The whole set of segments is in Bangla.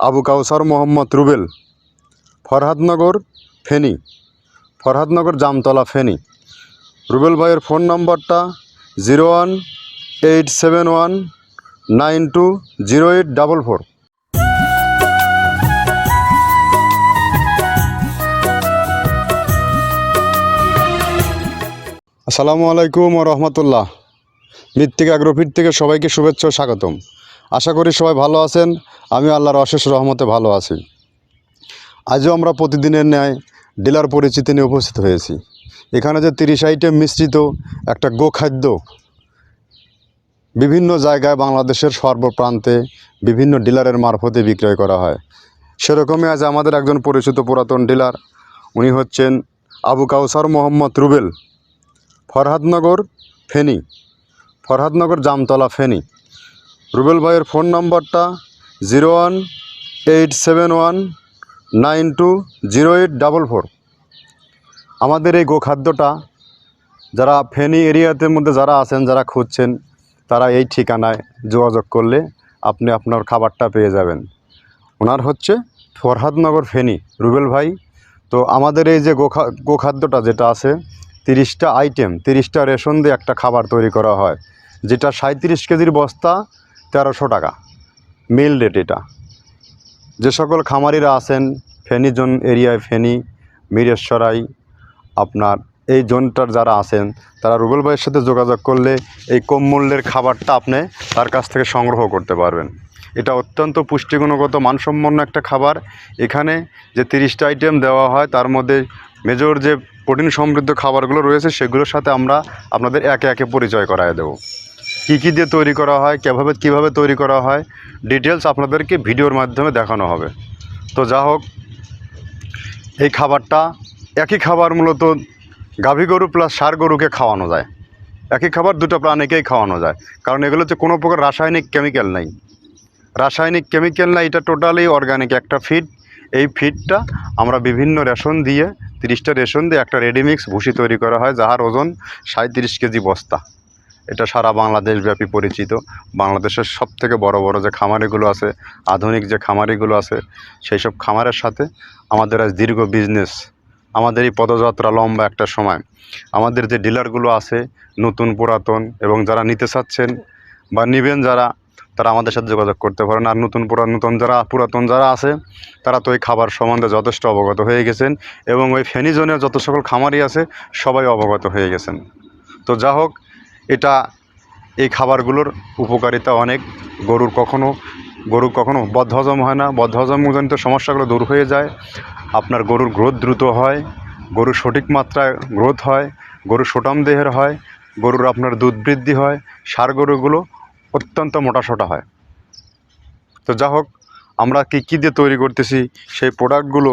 আবু কাউসার, মোহাম্মদ রুবেল। ফরহাদনগর, ফেনী। ফরহাদনগর, জামতলা, ফেনী। রুবেল ভাইয়ের ফোন নম্বরটা zero one eight seven one nine two zero eight double four. আসসালামু আলাইকুম রহমতুল্লাহ। মৃত্তিকা আগ্রফিট থেকে সবাইকে শুভেচ্ছা স্বাগতম। আশা করি সবাই ভালো আছেন। আমি আল্লাহর অশেষ রহমতে ভালো আছি। আজও আমরা প্রতিদিনের ন্যায় ডিলার পরিচিতি নিয়ে উপস্থিত হয়েছি। এখানে যে তিরিশ আইটেম মিশ্রিত একটা গোখাদ্য বিভিন্ন জায়গায় বাংলাদেশের সর্বপ্রান্তে বিভিন্ন ডিলারের মারফতে বিক্রয় করা হয়। সেরকমই আজ আমাদের একজন পরিচিত পুরাতন ডিলার, উনি হচ্ছেন আবু কাউসার মোহাম্মদ রুবেল, ফরহাদনগর ফেনী, ফরহাদনগর জামতলা ফেনী। রুবেল ভাইয়ের ফোন নম্বরটা zero one eight seven one nine two zero eight double four. আমাদের এই গোখাদ্যটা যারা ফেনী এরিয়াতে মধ্যে যারা আছেন, যারা খুঁজছেন, তারা এই ঠিকানায় যোগাযোগ করলে আপনি আপনার খাবারটা পেয়ে যাবেন। ওনার হচ্ছে ফরহাদনগর ফেনী, রুবেল ভাই। তো আমাদের এই যে গোখা, গোখাদ্যটা যেটা আছে, তিরিশটা আইটেম তিরিশটা রেশন দিয়ে একটা খাবার তৈরি করা হয়, যেটা সাঁত্রিশ কেজির বস্তা তেরোশো টাকা। মিল রেট এটা। যে সকল খামারিরা আছেন, ফেনী জোন এরিয়ায় ফেনী, মিরেশ্বরাই, আপনার এই জোনটার যারা আছেন, তারা রুবেল ভাইয়ের সাথে যোগাযোগ করলে এই কম মূল্যের খাবারটা আপনি তার কাছ থেকে সংগ্রহ করতে পারবেন। এটা অত্যন্ত পুষ্টিগুণগত, মানসম্পন্ন একটা খাবার। এখানে যে তিরিশটা আইটেম দেওয়া হয়, তার মধ্যে মেজর যে প্রোটিন সমৃদ্ধ খাবারগুলো রয়েছে, সেগুলোর সাথে আমরা আপনাদের একে একে পরিচয় করায় দেবো। কী কী দিয়ে তৈরি করা হয়, কীভাবে কীভাবে তৈরি করা হয় ডিটেলস আপনাদেরকে ভিডিওর মাধ্যমে দেখানো হবে। তো যা হোক, এই খাবারটা একই খাবার মূলত গাভী গরু প্লাস সার গরুকে খাওয়ানো যায়। একই খাবার দুটো প্রাণীকেই খাওয়ানো যায়। কারণ এগুলোতে কোনো প্রকার রাসায়নিক কেমিক্যাল নাই। রাসায়নিক কেমিক্যাল নাই এটা টোটালি অর্গানিক একটা ফিড এই ফিডটা আমরা বিভিন্ন রেশন দিয়ে, তিরিশটা রেশন দিয়ে একটা রেডিমিক্স ভুসি তৈরি করা হয়, যাহার ওজন সাঁত্রিশ কেজি বস্তা। এটা সারা বাংলাদেশ ব্যাপী পরিচিত। বাংলাদেশের সব থেকে বড় বড় যে খামারিগুলো আছে, আধুনিক যে খামারিগুলো আছে সেই সব খামারের সাথে আমাদের আজ দীর্ঘ বিজনেস আমাদের এই পদযাত্রা লম্বা একটা সময়। আমাদের যে ডিলারগুলো আছে, নতুন পুরাতন এবং যারা নিতে চাচ্ছেন বা নেবেন যারা, তারা আমাদের সাথে যোগাযোগ করতে পারেন। আর নতুন পুরাতন যারা পুরাতন যারা আছে, তারা তো এই খাবার সম্বন্ধে যথেষ্ট অবগত হয়ে গেছেন এবং ওই ফেনী জোনের যত সকল খামারি আছে, সবাই অবগত হয়ে গেছেন। তো যা হোক এটা এই খাবারগুলোর উপকারিতা অনেক। গরুর কখনো গরু কখনো বদহজম হয় না। বদহজমজনিত সমস্যাগুলো দূর হয়ে যায়। আপনার গরুর গ্রোথ দ্রুত হয় গরুর সঠিক মাত্রায় গ্রোথ হয় গরুর সুটাম দেহের হয়, গরুর আপনার দুধ বৃদ্ধি হয়, সার গরুগুলো অত্যন্ত মোটাসোটা হয়। তো যা হোক আমরা কী কী দিয়ে তৈরি করতেছি, সেই প্রোডাক্টগুলো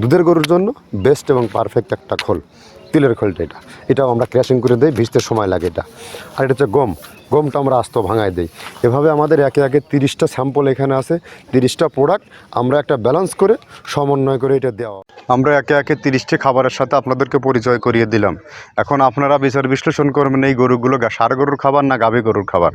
দুধের গরুর জন্য বেস্ট এবং পারফেক্ট একটা খোল, তিলের খোলটা এটা। এটাও আমরা ক্র্যাশিং করে দিই, ভিজতে সময় লাগে এটা। আর এটা হচ্ছে গম। গমটা আমরা আস্ত ভাঙায় দিই। এভাবে আমাদের একে একে তিরিশটা স্যাম্পল এখানে আছে, তিরিশটা প্রোডাক্ট আমরা একটা ব্যালেন্স করে সমন্বয় করে এটা দেওয়া। আমরা একে একে তিরিশটি খাবারের সাথে আপনাদেরকে পরিচয় করিয়ে দিলাম। এখন আপনারা বিচার বিশ্লেষণ করবেন এই গরুগুলো ষাঁড় গরুর খাবার না গাভী গরুর খাবার?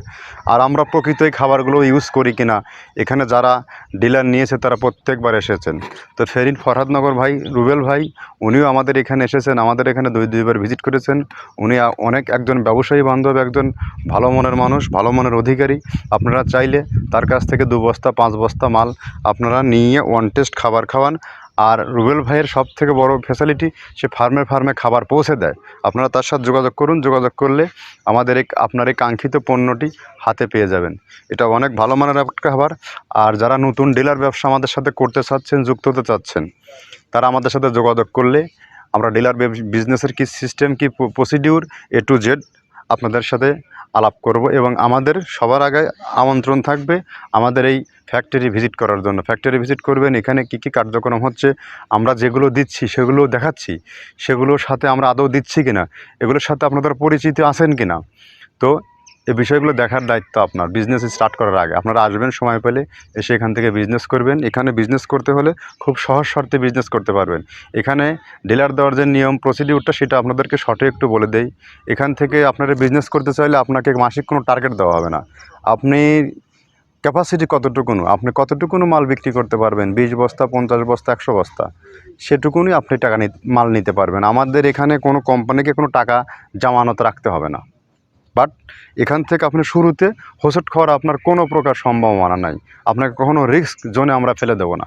আর আমরা প্রকৃত এই খাবারগুলো ইউজ করি কিনা? এখানে যারা ডিলার নিয়েছে তারা প্রত্যেকবার এসেছেন। তো ফেরিন ফরহাদনগর ভাই, রুবেল ভাই, উনিও আমাদের এখানে এসেছেন, আমাদের এখানে দুই দুইবার ভিজিট করেছেন। উনি অনেক একজন ব্যবসায়ী বান্ধব একজন ভালো মনের মানুষ, ভালো মনের অধিকারী। আপনারা চাইলে তার কাছ থেকে দু বস্তা, পাঁচ বস্তা মাল আপনারা নিয়ে ওয়ান টেস্ট খাবার খাওয়ান। আর রুবেল ভাইয়ের সব থেকে বড় ফ্যাসিলিটি সে ফার্মে ফার্মে খাবার পৌঁছে দেয়। আপনারা তার সাথে যোগাযোগ করুন। যোগাযোগ করলে আমাদের এক আপনার এই কাঙ্ক্ষিত পণ্যটি হাতে পেয়ে যাবেন। এটা অনেক ভালো মানের একটা খাবার। আর যারা নতুন ডিলার ব্যবসা আমাদের সাথে করতে চাচ্ছেন, যুক্ত হতে চাচ্ছেন, তারা আমাদের সাথে যোগাযোগ করলে আমরা ডিলার বিজনেসের কি সিস্টেম কি প্রসিডিউর এ টু জেড আপনাদের সাথে আলাপ করব এবং আমাদের সবার আগে আমন্ত্রণ থাকবে আমাদের এই ফ্যাক্টরি ভিজিট করার জন্য। ফ্যাক্টরি ভিজিট করবেন, এখানে কি কি কার্যক্রম হচ্ছে, আমরা যেগুলো দিচ্ছি সেগুলো দেখাচ্ছি। সেগুলোর সাথে আমরা আদৌ দিচ্ছি কিনা, এগুলোর সাথে আপনাদের পরিচিত আছেন কিনা। তো এই বিষয়গুলো দেখার দায়িত্ব আপনার। বিজনেস স্টার্ট করার আগে। আপনারা আসবেন সময় পেলে, এসে এখান থেকে বিজনেস করবেন। এখানে বিজনেস করতে হলে খুব সহজ শর্তে বিজনেস করতে পারবেন। এখানে ডিলার দেওয়ার যে নিয়ম প্রসিডিউরটা সেটা আপনাদেরকে শর্টে একটু বলে দেই। এখান থেকে আপনারা বিজনেস করতে চাইলে আপনাকে মাসিক কোনো টার্গেট দেওয়া হবে না। আপনি ক্যাপাসিটি কতটুকুনো? আপনি কতটুকুনো মাল বিক্রি করতে পারবেন? বিশ বস্তা, পঞ্চাশ বস্তা, একশো বস্তা? সেটুকুনি আপনি টাকা মাল নিতে পারবেন। আমাদের এখানে কোনো কোম্পানিকে কোনো টাকা জামানত রাখতে হবে না। বাট এখান থেকে আপনি শুরুতে হোসেট খাওয়ার আপনার কোনো প্রকার সম্ভাবনা নাই। আপনাকে কখনো রিস্ক জোনে আমরা ফেলে দেবো না।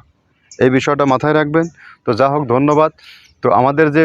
এই বিষয়টা মাথায় রাখবেন। তো যা হোক, ধন্যবাদ। তো আমাদের যে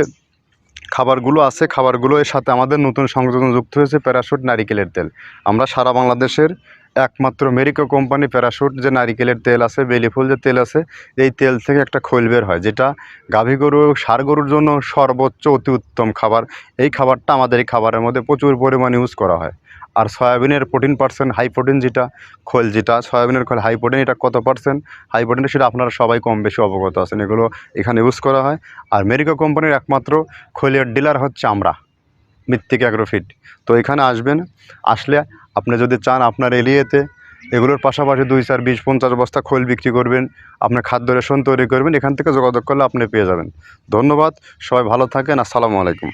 খাবারগুলো আছে খাবারগুলো এর সাথে আমাদের নতুন সংযোজন যুক্ত হয়েছে প্যারাশুট নারিকেলের তেল। আমরা সারা বাংলাদেশের একমাত্র মেরিকো কোম্পানি প্যারাশুট যে নারিকেলের তেল আছে বেলিফুল যে তেল আছে, এই তেল থেকে একটা খৈল বের হয়, যেটা গাভী গরু, সার গরুর জন্য সর্বোচ্চ অতি উত্তম খাবার। এই খাবারটা আমাদের এই খাবারের মধ্যে প্রচুর পরিমাণে ইউজ করা হয়। আর সয়াবিনের প্রোটিন পার্সেন্ট হাই প্রোটিন যেটা, খোল যেটা, সয়াবিনের খোল হাই প্রোটিন এটা কত পার্সেন্ট হাই প্রোটিন সেটা আপনারা সবাই কম বেশি অবগত আছেন, এগুলো এখানে ইউজ করা হয়। আর মেরিকো কোম্পানির একমাত্র খোলের ডিলার হচ্ছে আমরা। মৃত্তিকা অ্যাগ্রোফিট তো এখানে আসবেন, আসলে আপনি যদি চান আপনার এরিয়াতে এগুলোর পাশাপাশি দুই, চার, বিশ, পঞ্চাশ বস্তা খোল বিক্রি করবেন, আপনার খাদ্য রেশন তৈরি করবেন, এখান থেকে যোগাযোগ করলে আপনি পেয়ে যাবেন। ধন্যবাদ, সবাই ভালো থাকেন, আসসালামু আলাইকুম।